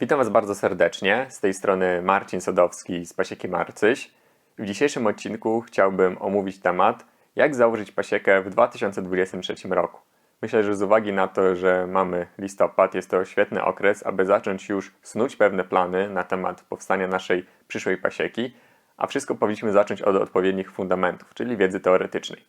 Witam Was bardzo serdecznie. Z tej strony Marcin Sadowski z Pasieki Marcyś. W dzisiejszym odcinku chciałbym omówić temat, jak założyć pasiekę w 2023 roku. Myślę, że z uwagi na to, że mamy listopad, jest to świetny okres, aby zacząć już snuć pewne plany na temat powstania naszej przyszłej pasieki, a wszystko powinniśmy zacząć od odpowiednich fundamentów, czyli wiedzy teoretycznej.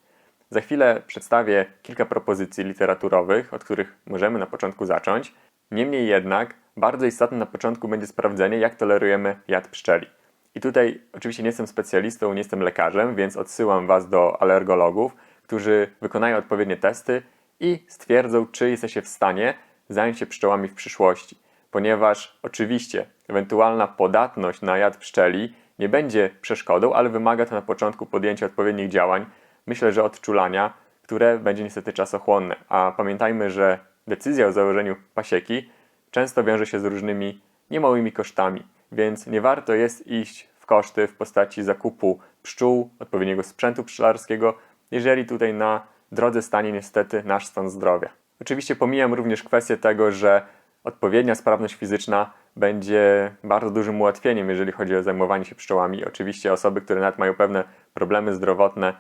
Za chwilę przedstawię kilka propozycji literaturowych, od których możemy na początku zacząć. Niemniej jednak bardzo istotne na początku będzie sprawdzenie, jak tolerujemy jad pszczeli. I tutaj oczywiście nie jestem specjalistą, nie jestem lekarzem, więc odsyłam Was do alergologów, którzy wykonają odpowiednie testy i stwierdzą, czy jesteście w stanie zająć się pszczołami w przyszłości. Ponieważ oczywiście ewentualna podatność na jad pszczeli nie będzie przeszkodą, ale wymaga to na początku podjęcia odpowiednich działań, myślę, że odczulania, które będzie niestety czasochłonne. A pamiętajmy, że decyzja o założeniu pasieki często wiąże się z różnymi niemałymi kosztami, więc nie warto jest iść w koszty w postaci zakupu pszczół, odpowiedniego sprzętu pszczelarskiego, jeżeli tutaj na drodze stanie niestety nasz stan zdrowia. Oczywiście pomijam również kwestię tego, że odpowiednia sprawność fizyczna będzie bardzo dużym ułatwieniem, jeżeli chodzi o zajmowanie się pszczołami. Oczywiście osoby, które nawet mają pewne problemy zdrowotne,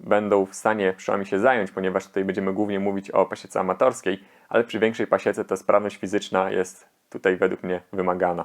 będą w stanie pszczołami się zająć, ponieważ tutaj będziemy głównie mówić o pasiece amatorskiej, ale przy większej pasiece ta sprawność fizyczna jest tutaj według mnie wymagana.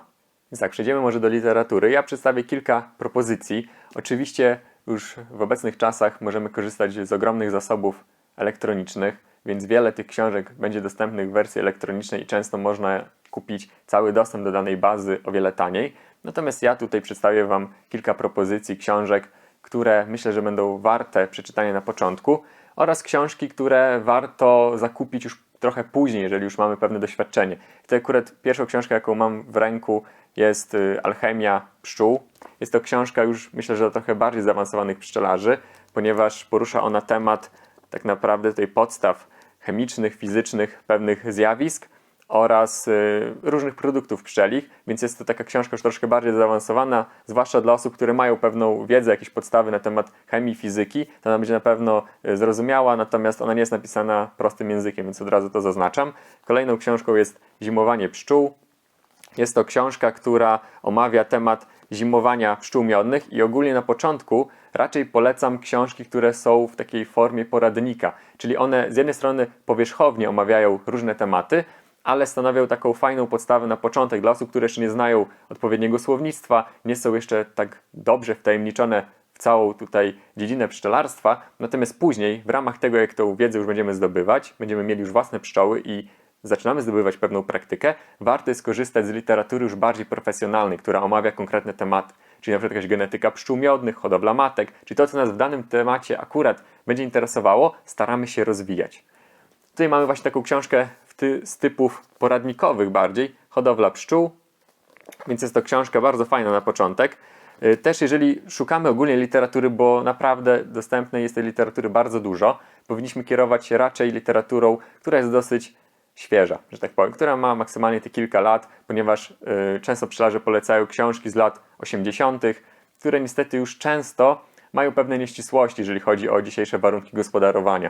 Więc tak, przejdziemy może do literatury. Ja przedstawię kilka propozycji. Oczywiście już w obecnych czasach możemy korzystać z ogromnych zasobów elektronicznych, więc wiele tych książek będzie dostępnych w wersji elektronicznej i często można kupić cały dostęp do danej bazy o wiele taniej. Natomiast ja tutaj przedstawię Wam kilka propozycji książek, które myślę, że będą warte przeczytania na początku oraz książki, które warto zakupić już trochę później, jeżeli już mamy pewne doświadczenie. To akurat pierwszą książkę, jaką mam w ręku jest y, Alchemia Pszczół. Jest to książka już myślę, że dla trochę bardziej zaawansowanych pszczelarzy, ponieważ porusza ona temat tak naprawdę tej podstaw chemicznych, fizycznych pewnych zjawisk oraz y, różnych produktów pszczelich, więc jest to taka książka już troszkę bardziej zaawansowana, zwłaszcza dla osób, które mają pewną wiedzę, jakieś podstawy na temat chemii, fizyki, to ona będzie na pewno y, zrozumiała, natomiast ona nie jest napisana prostym językiem, więc od razu to zaznaczam. Kolejną książką jest Zimowanie pszczół. Jest to książka, która omawia temat zimowania pszczół miodnych i ogólnie na początku raczej polecam książki, które są w takiej formie poradnika, czyli one z jednej strony powierzchownie omawiają różne tematy, ale stanowią taką fajną podstawę na początek dla osób, które jeszcze nie znają odpowiedniego słownictwa, nie są jeszcze tak dobrze wtajemniczone w całą tutaj dziedzinę pszczelarstwa. Natomiast później, w ramach tego, jak tą wiedzę już będziemy zdobywać, będziemy mieli już własne pszczoły i zaczynamy zdobywać pewną praktykę, warto jest korzystać z literatury już bardziej profesjonalnej, która omawia konkretne tematy. Czyli na przykład jakaś genetyka pszczół miodnych, hodowla matek, czy to, co nas w danym temacie akurat będzie interesowało, staramy się rozwijać. Tutaj mamy właśnie taką książkę ty, z typów poradnikowych bardziej, hodowla pszczół, więc jest to książka bardzo fajna na początek. Y, też jeżeli szukamy ogólnie literatury, bo naprawdę dostępnej jest tej literatury bardzo dużo, powinniśmy kierować się raczej literaturą, która jest dosyć świeża, że tak powiem, która ma maksymalnie te kilka lat, ponieważ y, często pszczelarze polecają książki z lat 80., które niestety już często mają pewne nieścisłości, jeżeli chodzi o dzisiejsze warunki gospodarowania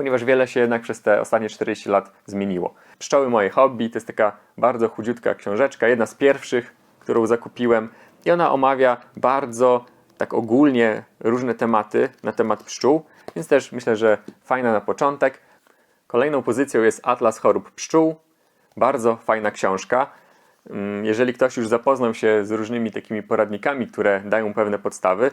ponieważ wiele się jednak przez te ostatnie 40 lat zmieniło. Pszczoły moje hobby to jest taka bardzo chudziutka książeczka, jedna z pierwszych, którą zakupiłem i ona omawia bardzo tak ogólnie różne tematy na temat pszczół, więc też myślę, że fajna na początek. Kolejną pozycją jest Atlas chorób pszczół. Bardzo fajna książka. Mm, jeżeli ktoś już zapoznał się z różnymi takimi poradnikami, które dają pewne podstawy,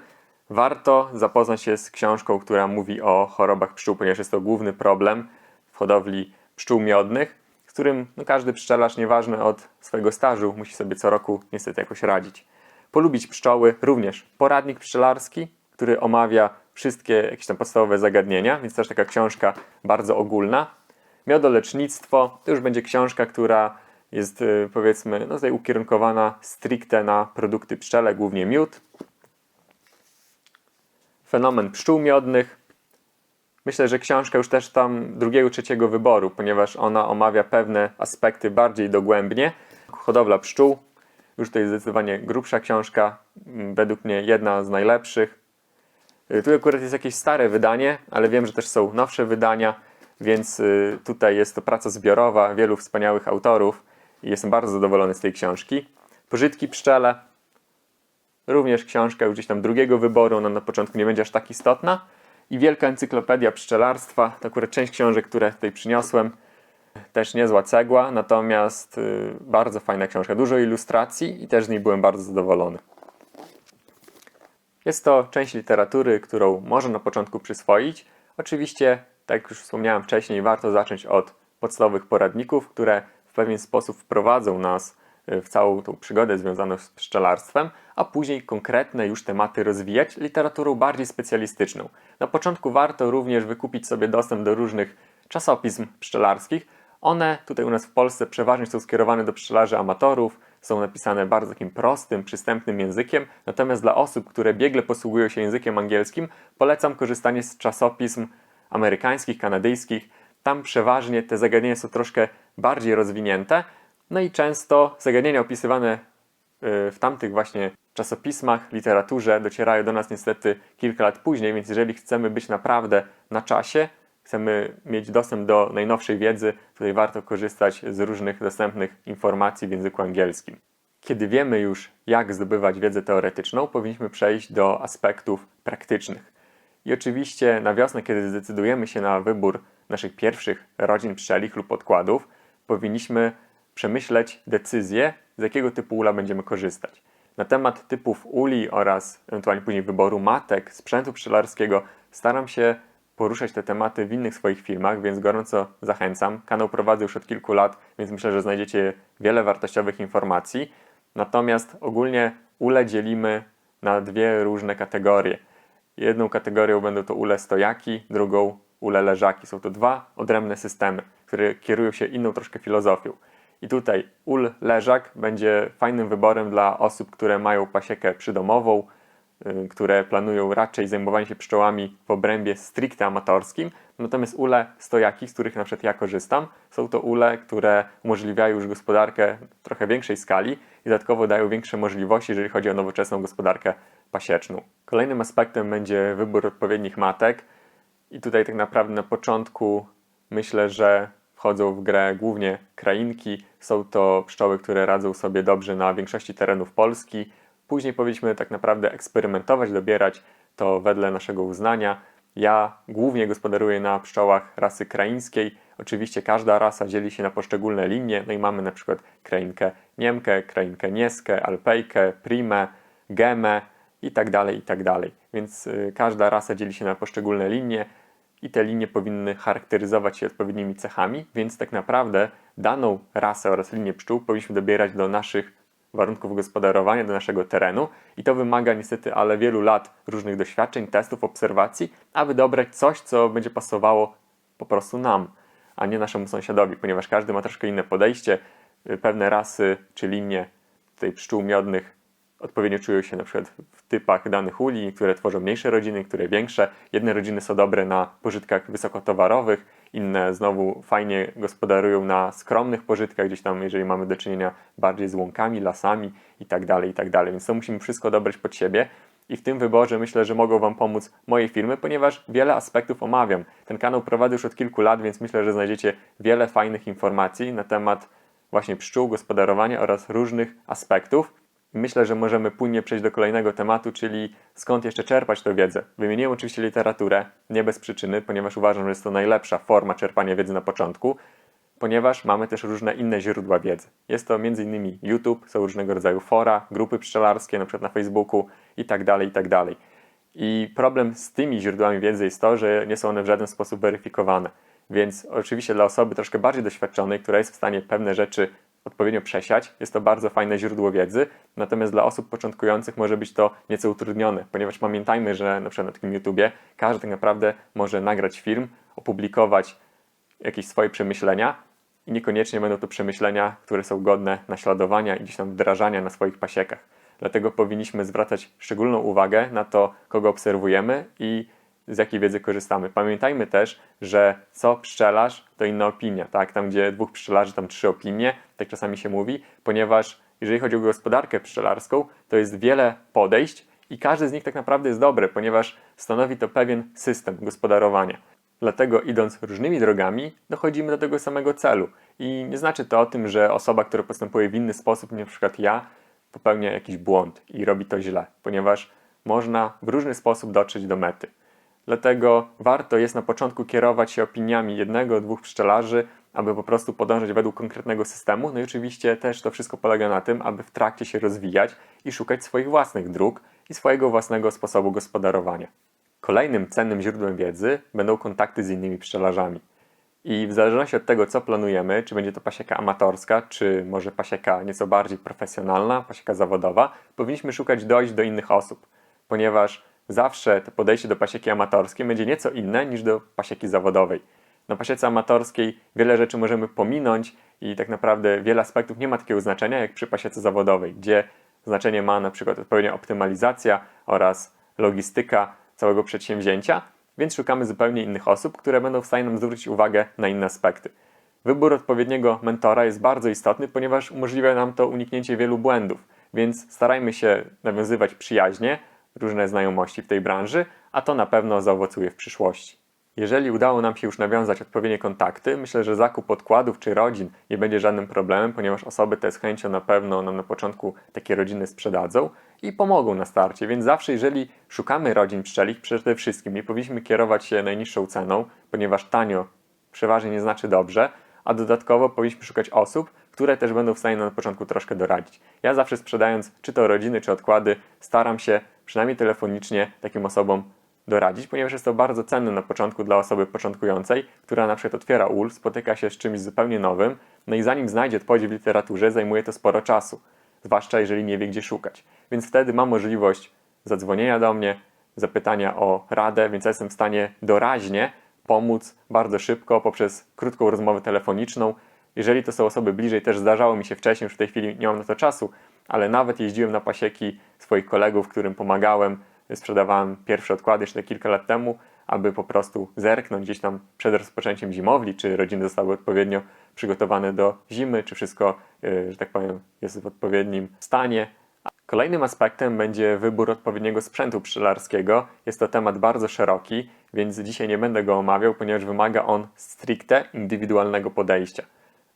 warto zapoznać się z książką, która mówi o chorobach pszczół, ponieważ jest to główny problem w hodowli pszczół miodnych, z którym no, każdy pszczelarz, nieważne od swojego stażu, musi sobie co roku niestety jakoś radzić. Polubić pszczoły również poradnik pszczelarski, który omawia wszystkie jakieś tam podstawowe zagadnienia, więc też taka książka bardzo ogólna. Miodolecznictwo to już będzie książka, która jest y, powiedzmy no, tutaj ukierunkowana stricte na produkty pszczele, głównie miód, fenomen pszczół miodnych. Myślę, że książka już też tam drugiego, trzeciego wyboru, ponieważ ona omawia pewne aspekty bardziej dogłębnie. Hodowla pszczół, już to jest zdecydowanie grubsza książka, według mnie jedna z najlepszych. Y, tu akurat jest jakieś stare wydanie, ale wiem, że też są nowsze wydania, więc y, tutaj jest to praca zbiorowa wielu wspaniałych autorów i jestem bardzo zadowolony z tej książki. Pożytki pszczele, również książka już gdzieś tam drugiego wyboru, ona na początku nie będzie aż tak istotna. I Wielka Encyklopedia Pszczelarstwa, to akurat część książek, które tutaj przyniosłem. Też niezła cegła, natomiast y, bardzo fajna książka. Dużo ilustracji i też z niej byłem bardzo zadowolony. Jest to część literatury, którą można na początku przyswoić. Oczywiście, tak jak już wspomniałem wcześniej, warto zacząć od podstawowych poradników, które w pewien sposób wprowadzą nas w całą tą przygodę związaną z pszczelarstwem, a później konkretne już tematy rozwijać literaturą bardziej specjalistyczną. Na początku warto również wykupić sobie dostęp do różnych czasopism pszczelarskich. One tutaj u nas w Polsce przeważnie są skierowane do pszczelarzy amatorów, są napisane bardzo takim prostym, przystępnym językiem, natomiast dla osób, które biegle posługują się językiem angielskim, polecam korzystanie z czasopism amerykańskich, kanadyjskich. Tam przeważnie te zagadnienia są troszkę bardziej rozwinięte, no i często zagadnienia opisywane y, w tamtych właśnie czasopismach, literaturze docierają do nas niestety kilka lat później, więc jeżeli chcemy być naprawdę na czasie, chcemy mieć dostęp do najnowszej wiedzy, tutaj warto korzystać z różnych dostępnych informacji w języku angielskim. Kiedy wiemy już, jak zdobywać wiedzę teoretyczną, powinniśmy przejść do aspektów praktycznych. I oczywiście na wiosnę, kiedy zdecydujemy się na wybór naszych pierwszych rodzin pszczelich lub podkładów, powinniśmy przemyśleć decyzję, z jakiego typu ula będziemy korzystać. Na temat typów uli oraz ewentualnie później wyboru matek, sprzętu pszczelarskiego staram się poruszać te tematy w innych swoich filmach, więc gorąco zachęcam. Kanał prowadzę już od kilku lat, więc myślę, że znajdziecie wiele wartościowych informacji. Natomiast ogólnie ule dzielimy na dwie różne kategorie. Jedną kategorią będą to ule stojaki, drugą ule leżaki. Są to dwa odrębne systemy, które kierują się inną troszkę filozofią. I tutaj ul leżak będzie fajnym wyborem dla osób, które mają pasiekę przydomową, Y, które planują raczej zajmowanie się pszczołami w obrębie stricte amatorskim, natomiast ule stojaki, z których na przykład ja korzystam, są to ule, które umożliwiają już gospodarkę w trochę większej skali i dodatkowo dają większe możliwości, jeżeli chodzi o nowoczesną gospodarkę pasieczną. Kolejnym aspektem będzie wybór odpowiednich matek i tutaj tak naprawdę na początku myślę, że wchodzą w grę głównie krainki. Są to pszczoły, które radzą sobie dobrze na większości terenów Polski, Później powinniśmy tak naprawdę eksperymentować, dobierać to wedle naszego uznania. Ja głównie gospodaruję na pszczołach rasy kraińskiej. Oczywiście każda rasa dzieli się na poszczególne linie, no i mamy na przykład krainkę niemkę, krainkę nieskę, alpejkę, primę, gemę i tak dalej, i tak dalej. Więc y, każda rasa dzieli się na poszczególne linie i te linie powinny charakteryzować się odpowiednimi cechami, więc tak naprawdę daną rasę oraz linię pszczół powinniśmy dobierać do naszych warunków gospodarowania do naszego terenu i to wymaga niestety ale wielu lat różnych doświadczeń, testów, obserwacji, aby dobrać coś, co będzie pasowało po prostu nam, a nie naszemu sąsiadowi, ponieważ każdy ma troszkę inne podejście. Pewne rasy czy linie tej pszczół miodnych odpowiednio czują się na przykład typach danych uli, które tworzą mniejsze rodziny, które większe. Jedne rodziny są dobre na pożytkach wysokotowarowych, inne znowu fajnie gospodarują na skromnych pożytkach, gdzieś tam, jeżeli mamy do czynienia bardziej z łąkami, lasami itd., tak itd. Tak Więc to musimy wszystko dobrać pod siebie. I w tym wyborze myślę, że mogą Wam pomóc moje firmy, ponieważ wiele aspektów omawiam. Ten kanał prowadzę już od kilku lat, więc myślę, że znajdziecie wiele fajnych informacji na temat właśnie pszczół, gospodarowania oraz różnych aspektów. Myślę, że możemy płynnie przejść do kolejnego tematu, czyli skąd jeszcze czerpać tę wiedzę. Wymieniłem oczywiście literaturę, nie bez przyczyny, ponieważ uważam, że jest to najlepsza forma czerpania wiedzy na początku, ponieważ mamy też różne inne źródła wiedzy. Jest to m.in. YouTube, są różnego rodzaju fora, grupy pszczelarskie, np. na Facebooku itd., tak itd. Tak I problem z tymi źródłami wiedzy jest to, że nie są one w żaden sposób weryfikowane. Więc oczywiście dla osoby troszkę bardziej doświadczonej, która jest w stanie pewne rzeczy odpowiednio przesiać. Jest to bardzo fajne źródło wiedzy, natomiast dla osób początkujących może być to nieco utrudnione, ponieważ pamiętajmy, że na przykład na takim YouTubie każdy tak naprawdę może nagrać film, opublikować jakieś swoje przemyślenia i niekoniecznie będą to przemyślenia, które są godne naśladowania i gdzieś tam wdrażania na swoich pasiekach. Dlatego powinniśmy zwracać szczególną uwagę na to, kogo obserwujemy i z jakiej wiedzy korzystamy. Pamiętajmy też, że co pszczelarz, to inna opinia, tak? Tam, gdzie dwóch pszczelarzy, tam trzy opinie, tak czasami się mówi, ponieważ jeżeli chodzi o gospodarkę pszczelarską, to jest wiele podejść i każdy z nich tak naprawdę jest dobry, ponieważ stanowi to pewien system gospodarowania. Dlatego idąc różnymi drogami, dochodzimy do tego samego celu. I nie znaczy to o tym, że osoba, która postępuje w inny sposób, przykład ja, popełnia jakiś błąd i robi to źle, ponieważ można w różny sposób dotrzeć do mety. Dlatego warto jest na początku kierować się opiniami jednego, dwóch pszczelarzy, aby po prostu podążać według konkretnego systemu. No i oczywiście też to wszystko polega na tym, aby w trakcie się rozwijać i szukać swoich własnych dróg i swojego własnego sposobu gospodarowania. Kolejnym cennym źródłem wiedzy będą kontakty z innymi pszczelarzami. I w zależności od tego, co planujemy, czy będzie to pasieka amatorska, czy może pasieka nieco bardziej profesjonalna, pasieka zawodowa, powinniśmy szukać dojść do innych osób, ponieważ zawsze to podejście do pasieki amatorskiej będzie nieco inne niż do pasieki zawodowej. Na pasiece amatorskiej wiele rzeczy możemy pominąć i tak naprawdę wiele aspektów nie ma takiego znaczenia jak przy pasiece zawodowej, gdzie znaczenie ma na przykład odpowiednia optymalizacja oraz logistyka całego przedsięwzięcia, więc szukamy zupełnie innych osób, które będą w stanie nam zwrócić uwagę na inne aspekty. Wybór odpowiedniego mentora jest bardzo istotny, ponieważ umożliwia nam to uniknięcie wielu błędów, więc starajmy się nawiązywać przyjaźnie, różne znajomości w tej branży, a to na pewno zaowocuje w przyszłości. Jeżeli udało nam się już nawiązać odpowiednie kontakty, myślę, że zakup podkładów czy rodzin nie będzie żadnym problemem, ponieważ osoby te z chęcią na pewno nam na początku takie rodziny sprzedadzą i pomogą na starcie. Więc zawsze, jeżeli szukamy rodzin pszczelich, przede wszystkim nie powinniśmy kierować się najniższą ceną, ponieważ tanio przeważnie nie znaczy dobrze, a dodatkowo powinniśmy szukać osób, które też będą w stanie na początku troszkę doradzić. Ja zawsze sprzedając czy to rodziny, czy odkłady, staram się przynajmniej telefonicznie takim osobom doradzić, ponieważ jest to bardzo cenne na początku dla osoby początkującej, która na przykład otwiera ul, spotyka się z czymś zupełnie nowym, no i zanim znajdzie odpowiedź w literaturze, zajmuje to sporo czasu, zwłaszcza jeżeli nie wie, gdzie szukać. Więc wtedy ma możliwość zadzwonienia do mnie, zapytania o radę, więc ja jestem w stanie doraźnie pomóc bardzo szybko poprzez krótką rozmowę telefoniczną. Jeżeli to są osoby bliżej, też zdarzało mi się wcześniej, już w tej chwili nie mam na to czasu, ale nawet jeździłem na pasieki swoich kolegów, którym pomagałem, sprzedawałem pierwsze odkłady jeszcze kilka lat temu, aby po prostu zerknąć gdzieś tam przed rozpoczęciem zimowli, czy rodziny zostały odpowiednio przygotowane do zimy, czy wszystko, yy, że tak powiem, jest w odpowiednim stanie. Kolejnym aspektem będzie wybór odpowiedniego sprzętu pszczelarskiego. Jest to temat bardzo szeroki, więc dzisiaj nie będę go omawiał, ponieważ wymaga on stricte indywidualnego podejścia.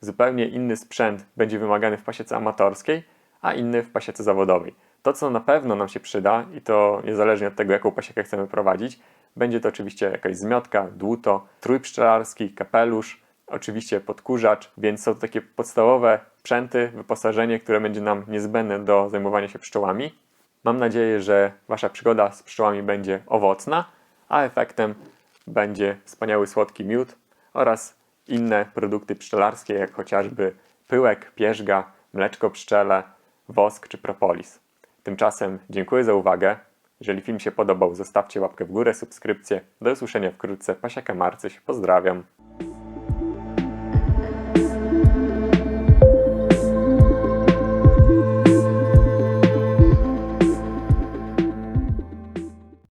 Zupełnie inny sprzęt będzie wymagany w pasiece amatorskiej, a inny w pasiece zawodowej. To, co na pewno nam się przyda, i to niezależnie od tego, jaką pasiekę chcemy prowadzić, będzie to oczywiście jakaś zmiotka, dłuto, trój pszczelarski, kapelusz, oczywiście podkurzacz, więc są to takie podstawowe sprzęty, wyposażenie, które będzie nam niezbędne do zajmowania się pszczołami. Mam nadzieję, że Wasza przygoda z pszczołami będzie owocna, a efektem będzie wspaniały słodki miód oraz inne produkty pszczelarskie, jak chociażby pyłek, pierzga, mleczko pszczele, wosk czy propolis. Tymczasem dziękuję za uwagę. Jeżeli film się podobał, zostawcie łapkę w górę, subskrypcję. Do usłyszenia wkrótce. Pasiaka Marcyś, pozdrawiam.